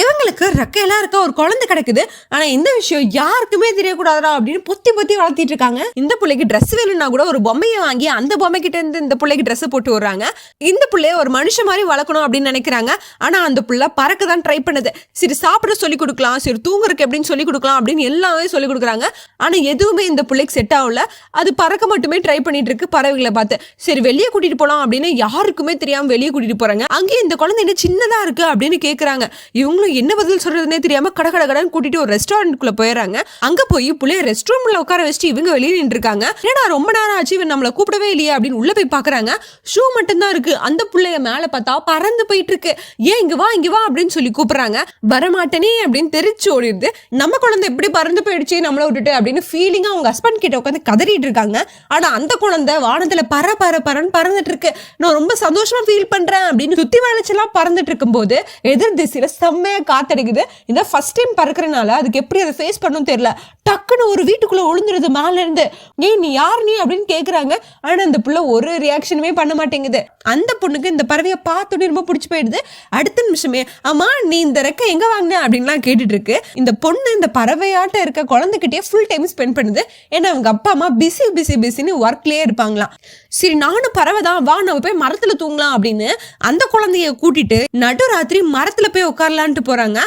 இவங்களுக்கு ரெக்கையெல்லாம் இருக்க ஒரு குழந்தை கிடைக்குது. ஆனா இந்த விஷயம் யாருக்குமே தெரியக்கூடாதா அப்படின்னு பொத்தி பொத்தி வளர்த்திட்டு இருக்காங்க. இந்த பிள்ளைக்கு ட்ரெஸ் வேணும்னா கூட ஒரு பொம்மையை வாங்கி அந்த பொம்மை கிட்ட இருந்து இந்த பிள்ளைக்கு ட்ரெஸ் போட்டு விடுறாங்க. இந்த பிள்ளைய ஒரு மனுஷன் மாதிரி வளர்க்கணும் அப்படின்னு நினைக்கிறாங்க. ஆனா அந்த பிள்ளை பறக்க தான் ட்ரை பண்ணுது. சரி சாப்பிட சொல்லி கொடுக்கலாம். சரி தூங்குறதுக்கு எப்படின்னு சொல்லி கொடுக்கலாம் அப்படின்னு எல்லாமே சொல்லி கொடுக்குறாங்க. ஆனா எதுவுமே இந்த பிள்ளைக்கு செட் ஆகல. அது பறக்க மட்டுமே ட்ரை பண்ணிட்டு இருக்கு பறவைகளை பார்த்து. சரி வெளியே கூட்டிட்டு போலாம் அப்படின்னு யாருக்குமே தெரியாம வெளியே கூட்டிட்டு போறாங்க. அங்கேயும் இந்த குழந்தை என்ன சின்னதா இருக்கு அப்படின்னு கேக்குறாங்க. அவங்களும் என்ன பதில் சொல்றதுனே தெரியாம கட கட கடன் கூட்டிட்டு ஒரு ரெஸ்டாரண்ட்குள்ள போயிடுறாங்க அங்க போய் புள்ளைய ரெஸ்ட் ரூம்ல உட்கார வச்சுட்டு இவங்க வெளியே நின்று இருக்காங்க ஏன்னா ரொம்ப நேரம் ஆச்சு இவன் நம்மளை கூப்பிடவே இல்லையே அப்படின்னு உள்ள போய் பாக்குறாங்க. ஷூ மட்டும்தான் இருக்கு. அந்த புள்ளைய மேல பார்த்தா பறந்து போயிட்டு இருக்கு ஏன் இங்க வா இங்க வா அப்படின்னு சொல்லி கூப்பிடுறாங்க. வரமாட்டேனே அப்படின்னு தெரிச்சு ஓடிடுது. நம்ம குழந்தை எப்படி பறந்து போயிடுச்சு நம்மளை விட்டுட்டு அப்படின்னு ஃபீலிங்கா அவங்க ஹஸ்பண்ட் கிட்ட உட்காந்து கதறிட்டு இருக்காங்க. ஆனா அந்த குழந்தை வானத்துல பற பற பறன்னு பறந்துட்டு இருக்கு நான் ரொம்ப சந்தோஷமா ஃபீல் பண்றேன் அப்படின்னு சுத்தி வளைச்செல்லாம் பறந்துட்டு இருக்கும்போது எதிர் திசையில செம்மையா காத்தடிக்குது. இந்த ஃபர்ஸ்ட் டைம் பறக்கறனால அதுக்கு எப்படி அதை ஃபேஸ் பண்ணணும் தெரியல. டக்குன்னு ஒரு வீட்டுக்குள்ளே விழுந்துருது மேல இருந்து ஏய் நீ யார் நீ அப்படின்னு கேட்குறாங்க ஆனால் அந்த பிள்ளை ஒரு ரியாக்ஷனுமே பண்ண மாட்டேங்குது. அந்த பொண்ணுக்கு இந்த பறவையை பார்த்தோன்னே ரொம்ப பிடிச்சி போயிடுது. அடுத்த நிமிஷமே அம்மா நீ இந்த ரெக்கை எங்கே வாங்கின? அப்படின்லாம் கேட்டுட்டு இருக்கு இந்த பொண்ணு இந்த பறவையாட்ட இருக்க குழந்தைகிட்டே ஃபுல் டைம் ஸ்பெண்ட் பண்ணுது. ஏன்னா அவங்க அப்பா அம்மா பிஸி பிஸி பிஸின்னு ஒர்க்லேயே இருப்பாங்களாம். சரி நானும் பறவை தான். வா நம்ம போய் மரத்தில் தூங்கலாம் அப்படின்னு அந்த குழந்தைய கூட்டிட்டு நடுராத்திரி மரத்தில் போய் உட்காரலான்ட்டு போறாங்க.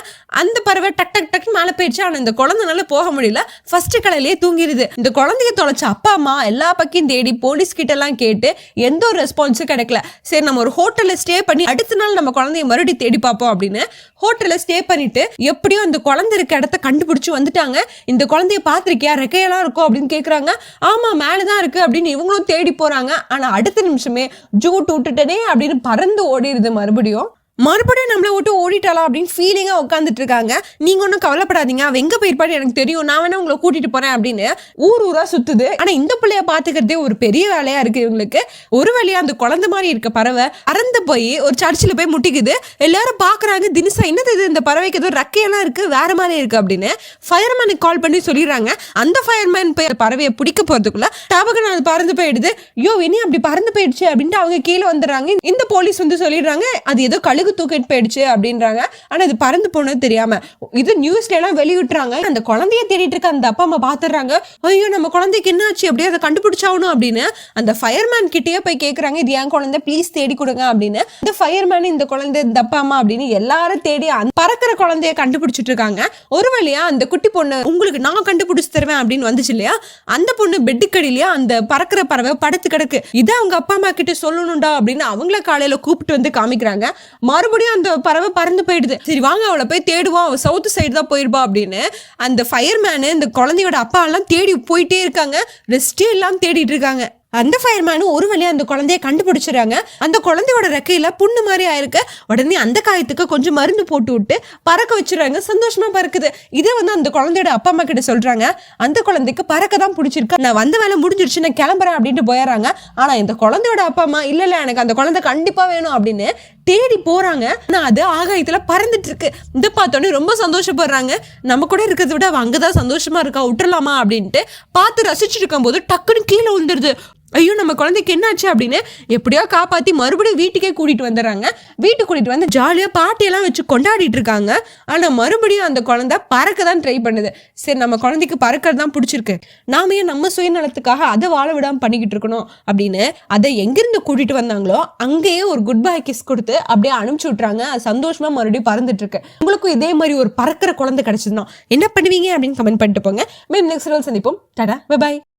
அந்த பறவை டக் டக் டக் மேலே போயிடுச்சு. ஆனால் இந்த குழந்தைனால போக முடியல. ஃபர்ஸ்ட் கடையிலேயே தூங்கிடுது இந்த குழந்தைய தொலைச்ச அப்பா அம்மா எல்லா பக்கம் தேடி போலீஸ் கிட்டலாம் எல்லாம் கேட்டு எந்த ஒரு ரெஸ்பான்ஸும் கிடைக்கல. சரி நம்ம ஒரு ஹோட்டலில் ஸ்டே பண்ணி அடுத்த நாள் நம்ம குழந்தைய மறுபடியும் தேடி பார்ப்போம் அப்படின்னு ஹோட்டலில் ஸ்டே பண்ணிட்டு எப்படியோ அந்த குழந்தை இருக்க இடத்த கண்டுபிடிச்சி வந்துட்டாங்க. இந்த குழந்தைய பார்த்திருக்கியா? ரெக்கையெல்லாம் இருக்கும் அப்படின்னு கேக்குறாங்க. ஆமா மேலதான் இருக்கு அப்படின்னு இவங்களும் தேடி போறாங்க. ஆனா அடுத்த நிமிஷமே ஜூட் விட்டுட்டனே அப்படின்னு பறந்து ஓடிடுது மறுபடியும். மறுபடியும் நம்மளை விட்டு ஓடிட்டாளா அப்படின்னு ஃபீலிங்காக உட்காந்துட்டு இருக்காங்க. நீங்கள் ஒன்றும் கவலைப்படாதீங்க. அவள் எங்கே போயிருப்பான்னு எனக்கு தெரியும். நான் வேணா உங்களை கூட்டிகிட்டு போகிறேன் அப்படின்னு ஊர் ஊராக சுற்றுது ஆனால் இந்த பிள்ளைய பார்த்துக்கிறதே ஒரு பெரிய வேலையாக இருக்குது இவங்களுக்கு. ஒரு வழியாக அந்த குழந்தை மாதிரி இருக்க பறவை அறந்து போய் ஒரு சர்ச்சில் போய் முட்டிக்குது. எல்லாரும் பார்க்குறாங்க தினசா என்னது இது? இந்த பறவைக்கு ஏதோ ரக்கையெல்லாம் இருக்குது வேற மாதிரி இருக்குது அப்படின்னு. ஃபயர்மேனுக்கு கால் பண்ணி சொல்லிடுறாங்க. அந்த ஃபயர்மேன் போய் பறவையை பிடிக்க போகிறதுக்குள்ளே டபக்குன்னு அது பறந்து போயிடுது. ஐயோ இனி அப்படி பறந்து போயிடுச்சு அப்படின்ட்டு அவங்க கீழே வந்துடுறாங்க. இந்த போலீஸ் வந்து சொல்லிடுறாங்க அது ஏதோ கழுகு தூக்கிட்டு போயிடுச்சு அப்படின்றாங்க. ஆனா இது பறந்து போனது தெரியாம. இது நியூஸ்ல எல்லாம் வெளியிட்டுறாங்க. அந்த குழந்தைய தேடிட்டு இருக்க அந்த அப்பா அம்மா பாத்துறாங்க. ஐயோ நம்ம குழந்தைக்கு என்ன ஆச்சு அப்படியே அதை கண்டுபிடிச்சாகணும் அப்படின்னு அந்த ஃபயர்மேன் கிட்டயே போய் கேக்குறாங்க. இது என் குழந்தை ப்ளீஸ் தேடி கொடுங்க அப்படின்னு. இந்த ஃபயர்மேன் இந்த குழந்தை இந்த அப்பா அம்மா அப்படின்னு எல்லாரும் தேடி அந்த பறக்கிற குழந்தைய கண்டுபிடிச்சிட்டு இருக்காங்க. ஒரு வழியா அந்த குட்டி பொண்ணு உங்களுக்கு நான் கண்டுபிடிச்சு தருவேன் அப்படின்னு வந்துச்சு இல்லையா? அந்த பொண்ணு பெட்டுக்கடியிலேயே அந்த பறக்கிற பறவை படுத்து கிடக்கு. இதை அவங்க அப்பா அம்மா கிட்ட சொல்லணும்டா அப்படின்னு அவங்கள காலையில கூப்பிட்டு வந்து காமிக்கிறாங்க. மறுபடியும் அந்த பறவை பறந்து போயிடுது. சரி வாங்க அவளை போய் தேடுவோம். அவள் சவுத்து சைடு தான் போயிருப்பா அப்படின்னு. அந்த ஃபயர்மேனு இந்த குழந்தையோட அப்பா எல்லாம் தேடி போயிட்டே இருக்காங்க. ரெஸ்டே எல்லாம் தேடிட்டு இருக்காங்க. அந்த ஃபயர்மேனும் ஒரு வழியாக அந்த குழந்தைய கண்டுபிடிச்சிடுறாங்க. அந்த குழந்தையோட ரெக்கையில் புண்ணு மாதிரி ஆயிருக்கு. உடனே அந்த காயத்துக்கு கொஞ்சம் மருந்து போட்டு விட்டு பறக்க வச்சிடுறாங்க. சந்தோஷமாக பறக்குது. இதே வந்து அந்த குழந்தையோட அப்பா அம்மா கிட்ட சொல்கிறாங்க அந்த குழந்தைக்கு பறக்க தான் பிடிச்சிருக்கு. நான் வந்த வேலை முடிஞ்சிருச்சு நான் கிளம்புறேன் அப்படின்ட்டு போயிடுறாங்க. ஆனால் இந்த குழந்தையோட அப்பா அம்மா இல்லை இல்லை எனக்கு அந்த குழந்தை கண்டிப்பாக வேணும் அப்படின்னு தேடி போறாங்க. ஆனா அது ஆகாயத்துல பறந்துட்டு இருக்கு இதை பார்த்தோன்னே ரொம்ப சந்தோஷப்படுறாங்க. நம்ம கூட இருக்கிறத விட அங்கே தான் சந்தோஷமா இருக்கா விட்டுறலாமா அப்படின்ட்டு பார்த்து ரசிச்சுட்டு இருக்கும்போது டக்குன்னு கீழே விழுந்துருது. ஐயோ நம்ம குழந்தைக்கு என்னாச்சு அப்படின்னு எப்படியோ காப்பாற்றி மறுபடியும் வீட்டுக்கே கூட்டிகிட்டு வந்துடுறாங்க. வீட்டுக்கு கூட்டிகிட்டு வந்து ஜாலியாக பாட்டியெல்லாம் வச்சு கொண்டாடிட்டு இருக்காங்க. ஆனால் மறுபடியும் அந்த குழந்தை பறக்க தான் ட்ரை பண்ணுது. சரி நம்ம குழந்தைக்கு பறக்கிறது தான் பிடிச்சிருக்கு. நாம ஏன் நம்ம சுயநலத்துக்காக அதை வாழ விடாமல் பண்ணிக்கிட்டு இருக்கணும் அப்படின்னு அதை எங்கேருந்து கூட்டிகிட்டு வந்தாங்களோ அங்கேயே ஒரு குட் பை கிஸ் கொடுத்து அப்படியே அனுப்பிச்சி விட்றாங்க அது மறுபடியும் பறந்துட்டு இருக்கு. உங்களுக்கும் இதே மாதிரி ஒரு பறக்கிற குழந்தை கிடச்சிருந்தோம் என்ன பண்ணுவீங்க அப்படின்னு கமெண்ட் பண்ணிட்டு போங்க. மேம் நெக்ஸ்ட் ரோல் சந்திப்போம். Tata bye